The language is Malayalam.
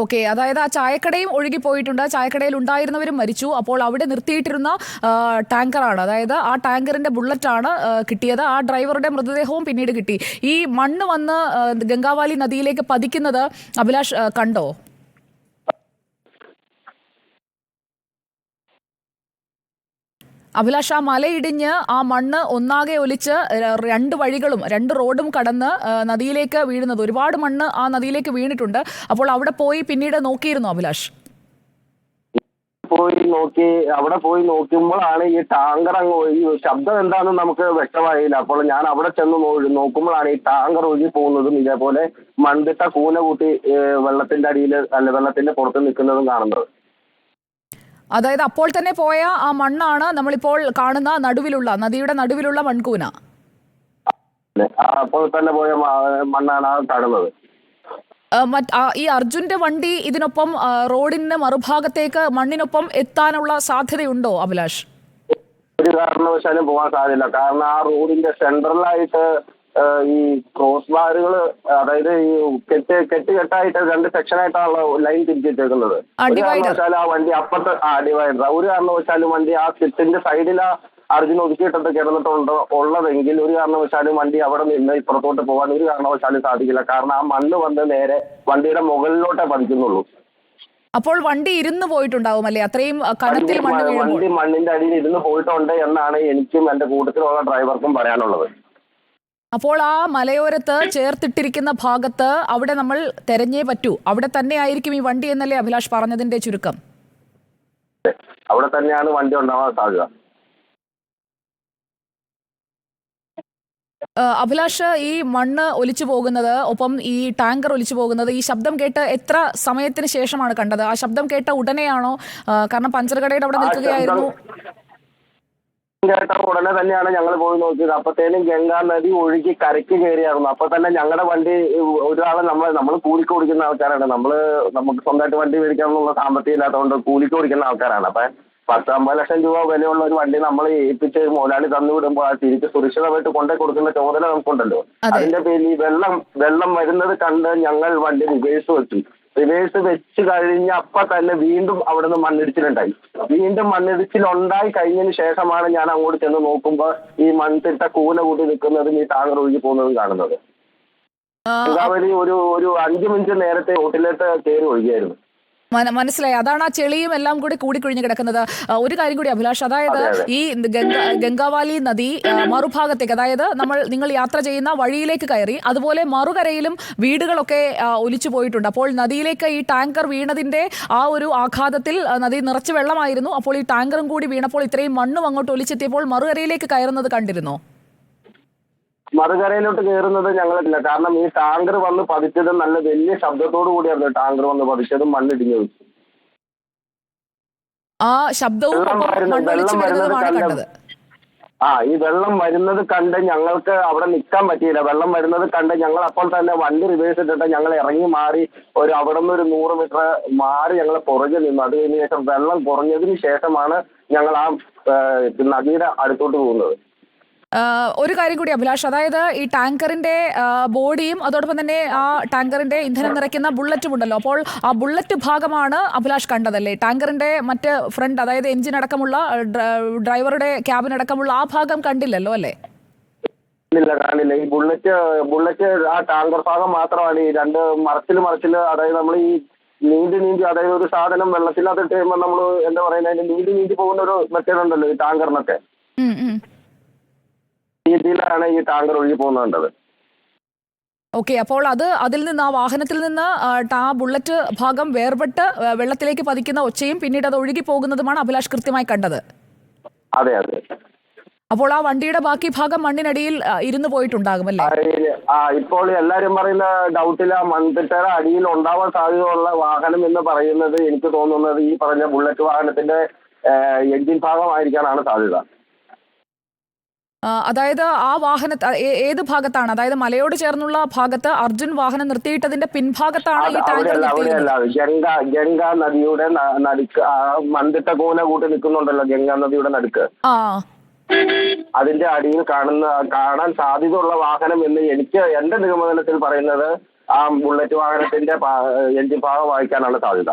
ഓക്കെ അതായത് ആ ചായക്കടയും ഒഴുകി പോയിട്ടുണ്ട്. ചായക്കടയിൽ ഉണ്ടായിരുന്നവരും മരിച്ചു. അപ്പോൾ അവിടെ നിർത്തിയിട്ടിരുന്ന ടാങ്കറാണ്. അതായത് ആ ടാങ്കറിന്റെ ബുള്ളറ്റാണ് കിട്ടിയത്. ആ ഡ്രൈവറുടെ മൃതദേഹവും പിന്നീട് കിട്ടി. ഈ മണ്ണ് വന്ന് ഗംഗാവാലി നദിയിലേക്ക് പതിക്കുന്നത് അഭിലാഷ് കണ്ടോ? അഭിലാഷ് ആ മലയിടിഞ്ഞ് ആ മണ്ണ് ഒന്നാകെ ഒലിച്ച് രണ്ട് വഴികളും രണ്ട് റോഡും കടന്ന് നദിയിലേക്ക് വീഴുന്നത്. ഒരുപാട് മണ്ണ് ആ നദിയിലേക്ക് വീണിട്ടുണ്ട്. അപ്പോൾ അവിടെ പോയി പിന്നീട് നോക്കിയിരുന്നു അഭിലാഷ്? പോയി നോക്കി അവിടെ പോയി നോക്കുമ്പോഴാണ് ഈ ടാങ്കർ അങ്ങ് ഒഴുകി ശബ്ദം എന്താണെന്ന് നമുക്ക് വ്യക്തമായില്ല. അപ്പോൾ ഞാൻ അവിടെ ചെന്ന് നോക്കുമ്പോഴാണ് ഈ ടാങ്കർ ഒഴുകി പോകുന്നതും ഇതേപോലെ മൺതിട്ട കൂന കൂട്ടി വെള്ളത്തിന്റെ അടിയിൽ അല്ല വെള്ളത്തിന്റെ പുറത്ത് നിൽക്കുന്നതും കാണുന്നത്. അതായത് അപ്പോൾ തന്നെ പോയ ആ മണ്ണാണ് നമ്മളിപ്പോൾ കാണുന്ന നടുവിലുള്ള നദിയുടെ നടുവിലുള്ള മൺകൂന. അപ്പോൾ തന്നെ പോയ മണ്ണാണ് കാണുന്നത്. ഈ അർജുന്റെ വണ്ടി ഇതിനൊപ്പം റോഡിന്റെ മറുഭാഗത്തേക്ക് മണ്ണിനൊപ്പം എത്താനുള്ള സാധ്യതയുണ്ടോ അഭിലാഷ്? ഒരു കാരണവശാലും പോകാൻ സാധ്യത കാരണം ആ റോഡിന്റെ സെൻട്രലായിട്ട് ഈ ക്രോസ് ബാറുകൾ അതായത് ഈ കെട്ട് കെട്ട് കെട്ടായിട്ട് രണ്ട് സെക്ഷനായിട്ടാണല്ലോ ലൈൻ തിരിച്ചിട്ടേക്കുന്നത്. ഒരു. കാരണവശാലും ആ വണ്ടി അപ്പുറത്ത് ആ ഡിവൈഡർ ഒരു കാരണവശാലും വണ്ടി ആ സിറ്റിന്റെ സൈഡിലാ അർജുൻ ഒതുക്കിയിട്ടത് കിടന്നിട്ടുണ്ട് ഉള്ളതെങ്കിൽ ഒരു കാരണവശാലും വണ്ടി അവിടെ നിന്ന് ഇപ്പുറത്തോട്ട് പോകാൻ ഒരു കാരണവശാലും സാധിക്കില്ല. കാരണം ആ മണ്ണ് വന്ന് നേരെ വണ്ടിയുടെ മുകളിലോട്ടേ പതിക്കുന്നുള്ളൂ. അപ്പോൾ വണ്ടി ഇരുന്ന് പോയിട്ടുണ്ടാവും അല്ലേ? അത്രയും മണ്ണ് വീഴുമ്പോൾ. വണ്ടി മണ്ണിന്റെ അടിയിൽ ഇരുന്ന് പോയിട്ടുണ്ട് എന്നാണ് എനിക്കും എന്റെ കൂട്ടത്തിലുള്ള ഡ്രൈവർക്കും പറയാനുള്ളത്. അപ്പോൾ ആ മലയോരത്ത് ചേർത്തിട്ടിരിക്കുന്ന ഭാഗത്ത് അവിടെ നമ്മൾ തെരഞ്ഞേ പറ്റൂ. അവിടെ തന്നെ ആയിരിക്കും ഈ വണ്ടി എന്നല്ലേ അഭിലാഷ് പറഞ്ഞതിന്റെ ചുരുക്കം? അവിടെ തന്നെയാണ് വണ്ടി ഉണ്ടാവാൻ സാധ്യത. അഭിലാഷ് ഈ മണ്ണ് ഒലിച്ചു പോകുന്നത് ഒപ്പം ഈ ടാങ്കർ ഒലിച്ചു പോകുന്നത് ഈ ശബ്ദം കേട്ട് എത്ര സമയത്തിന് ശേഷമാണ് കണ്ടത്? ആ ശബ്ദം കേട്ട ഉടനെയാണോ? കാരണം പഞ്ചർ കടയുടെ അവിടെ നിൽക്കുകയായിരുന്നു. കേട്ട ഉടനെ തന്നെയാണ് ഞങ്ങൾ പോയി നോക്കിയത്. അപ്പത്തേനും ഗംഗാ നദി ഒഴുകി കരയ്ക്ക് കയറിയായിരുന്നു. അപ്പോൾ തന്നെ ഞങ്ങളുടെ വണ്ടി ഒരാളെ നമ്മൾ നമ്മൾ കൂലിക്ക് ഓടിക്കുന്ന ആൾക്കാരാണ്. നമ്മൾ നമുക്ക് സ്വന്തമായിട്ട് വണ്ടി മേടിക്കാനുള്ള സാമ്പത്തികം ഇല്ലാത്തതുകൊണ്ട് കൂലിക്ക് ഓടിക്കുന്ന ആൾക്കാരാണ്. അപ്പൊ പത്ത് അമ്പത് ലക്ഷം രൂപ വിലയുള്ള ഒരു വണ്ടി നമ്മൾ ഏൽപ്പിച്ച് മുതലാളി തന്നു വിടുമ്പോൾ ആ തിരിച്ച് സുരക്ഷിതമായിട്ട് കൊണ്ടേ കൊടുക്കുന്ന ചുമതല നമുക്കുണ്ടല്ലോ. അതിന്റെ പേരിൽ ഈ വെള്ളം വെള്ളം വരുന്നത് കണ്ട് ഞങ്ങൾ വണ്ടി ഉപേക്ഷിച്ച് വെച്ചു. റിവേഴ്സ് വെച്ച് കഴിഞ്ഞ അപ്പൊ തന്നെ വീണ്ടും അവിടുന്ന് മണ്ണിടിച്ചിലുണ്ടായി. വീണ്ടും മണ്ണിടിച്ചിൽ ഉണ്ടായി കഴിഞ്ഞതിന് ശേഷമാണ് ഞാൻ അങ്ങോട്ട് ചെന്ന് നോക്കുമ്പോൾ ഈ മൺതിട്ട കൂന കൂട്ടി നിൽക്കുന്നതും ഈ ടാങ്കർ ഒഴുകി പോകുന്നതും കാണുന്നത്. ഒരു ഒരു അഞ്ചു മിനിറ്റ് നേരത്തെ റോട്ടിലേക്ക് കയറി ഒഴുകിയായിരുന്നു. മനസ്സിലായി. അതാണ് ആ ചെളിയും എല്ലാം കൂടി കൂടിക്കൊഴിഞ്ഞ് കിടക്കുന്നത്. ഒരു കാര്യം കൂടി അഭിലാഷ് അതായത് അതെ, അതെ. ഈ ഗംഗ ഗംഗാവാലി നദി മറുഭാഗത്തേക്ക് അതായത് നമ്മൾ നിങ്ങൾ യാത്ര ചെയ്യുന്ന വഴിയിലേക്ക് കയറി അതുപോലെ മറുകരയിലും വീടുകളൊക്കെ ഒലിച്ചു പോയിട്ടുണ്ട്. അപ്പോൾ നദിയിലേക്ക് ഈ ടാങ്കർ വീണതിന്റെ ആ ഒരു ആഘാതത്തിൽ നദി നിറച്ച് വെള്ളമായിരുന്നു. അപ്പോൾ ഈ ടാങ്കറും കൂടി വീണപ്പോൾ ഇത്രയും മണ്ണും അങ്ങോട്ട് ഒലിച്ചെത്തിയപ്പോൾ മറുകരയിലേക്ക് കയറുന്നത് കണ്ടിരുന്നോ? മറുകരയിലോട്ട് കയറുന്നത് ഞങ്ങളില്ല കാരണം ഈ ടാങ്കർ വന്ന് പതിച്ചത് നല്ല വലിയ ശബ്ദത്തോടു കൂടിയായിരുന്നു ടാങ്കർ വന്ന് പതിച്ചതും മണ്ണിടിഞ്ഞതും ആ ശബ്ദവും മണ്ണൊലിച്ചു വരുന്നതുമാണ് കണ്ടത്. ആ ഈ വെള്ളം വരുന്നത് കണ്ട് ഞങ്ങൾക്ക് അവിടെ നിൽക്കാൻ പറ്റിയില്ല. വെള്ളം വരുന്നത് കണ്ട് ഞങ്ങൾ അപ്പോൾ തന്നെ വണ്ടി റിവേഴ്സ് ഇട്ടിട്ട് ഞങ്ങൾ ഇറങ്ങി മാറി ഒരു അവിടെ നിന്ന് ഒരു നൂറ് മീറ്റർ മാറി ഞങ്ങൾ പുറകെ നിന്നു. അത് കഴിഞ്ഞ ശേഷം വെള്ളം കുറഞ്ഞതിന് ശേഷമാണ് ഞങ്ങൾ ആ നദിയുടെ അടുത്തോട്ട് പോകുന്നത്. ഒരു കാര്യം കൂടി അഭിലാഷ് അതായത് ഈ ടാങ്കറിന്റെ ബോഡിയും അതോടൊപ്പം തന്നെ ആ ടാങ്കറിന്റെ ഇന്ധനം നിറയ്ക്കുന്ന ബുള്ളറ്റും ഉണ്ടല്ലോ. അപ്പോൾ ആ ബുള്ളറ്റ് ഭാഗമാണ് അഭിലാഷ് കണ്ടതല്ലേ? ടാങ്കറിന്റെ മറ്റ് ഫ്രണ്ട് അതായത് എഞ്ചിൻ അടക്കമുള്ള ഡ്രൈവറുടെ ക്യാബിൻ അടക്കമുള്ള ആ ഭാഗം കണ്ടില്ലല്ലോ അല്ലേ? ഇല്ല കാണില്ല. ഈ ബുള്ളറ്റ് ബുള്ളറ്റ് ആ ടാങ്കർ ഭാഗം മാത്രമാണ്. ഈ രണ്ട് മറച്ചിൽ മറച്ചിൽ അതായത് നമ്മൾ ഈ നീന്തി നീന്തി അതായത് ഒരു സാധനം വെള്ളത്തിനകത്ത് കഴിയുമ്പോൾ നമ്മൾ എന്താ പറയുന്നത് നീന്തി നീന്തി പോകുന്ന ഒരു മെത്തേഡ് ഉണ്ടല്ലോ ഈ ടാങ്കറിനൊക്കെ. രീതിയിലാണ് ഈ ടാങ്കർ ഒഴുകി പോകുന്നത് ഓക്കെ അപ്പോൾ അത് അതിൽ നിന്ന് ആ വാഹനത്തിൽ നിന്ന് ആ, ബുള്ളറ്റ് ഭാഗം വേർപെട്ട് വെള്ളത്തിലേക്ക് പതിക്കുന്ന ഒച്ചയും പിന്നീട് അത് ഒഴുകി പോകുന്നതുമാണ് അഭിലാഷ് കൃത്യമായി കണ്ടത്. അതെ അതെ. അപ്പോൾ ആ വണ്ടിയുടെ ബാക്കി ഭാഗം മണ്ണിനടിയിൽ ഇരുന്ന് പോയിട്ടുണ്ടാകും അല്ലേ? ആ, ഇപ്പോൾ എല്ലാരും പറയുന്ന ഡൗട്ടിൽ ആ മൺതിട്ടയുടെ അടിയിൽ ഉണ്ടാവാൻ സാധ്യതയുള്ള വാഹനം എന്ന് പറയുന്നത് എനിക്ക് തോന്നുന്നത് ഈ പറഞ്ഞ ബുള്ളറ്റ് വാഹനത്തിന്റെ എഞ്ചിൻ ഭാഗമായിരിക്കാനാണ് സാധ്യത. അതായത് ആ വാഹന ഏത് ഭാഗത്താണ്? അതായത് മലയോട് ചേർന്നുള്ള ഭാഗത്ത് അർജുൻ വാഹനം നിർത്തിയിട്ടതിന്റെ പിൻഭാഗത്താണ് ഈ ടാങ്കർ ഗംഗ ഗംഗ നദിയുടെ നടുക്ക് മന്ദിട്ട കോല കൂന കൂട്ടി നിൽക്കുന്നുണ്ടല്ലോ ഗംഗാ നദിയുടെ നടുക്ക്. ആ. അതിന്റെ അടിയിൽ കാണുന്ന കാണാൻ സാധ്യതയുള്ള വാഹനം എന്ന് എനിക്ക് എന്റെ നിഗമനത്തിൽ പറയുന്നത് ആ ബുള്ളറ്റ് വാഹനത്തിന്റെ എഞ്ചിൻ ഭാഗം വായിക്കാനാണ് സാധ്യത.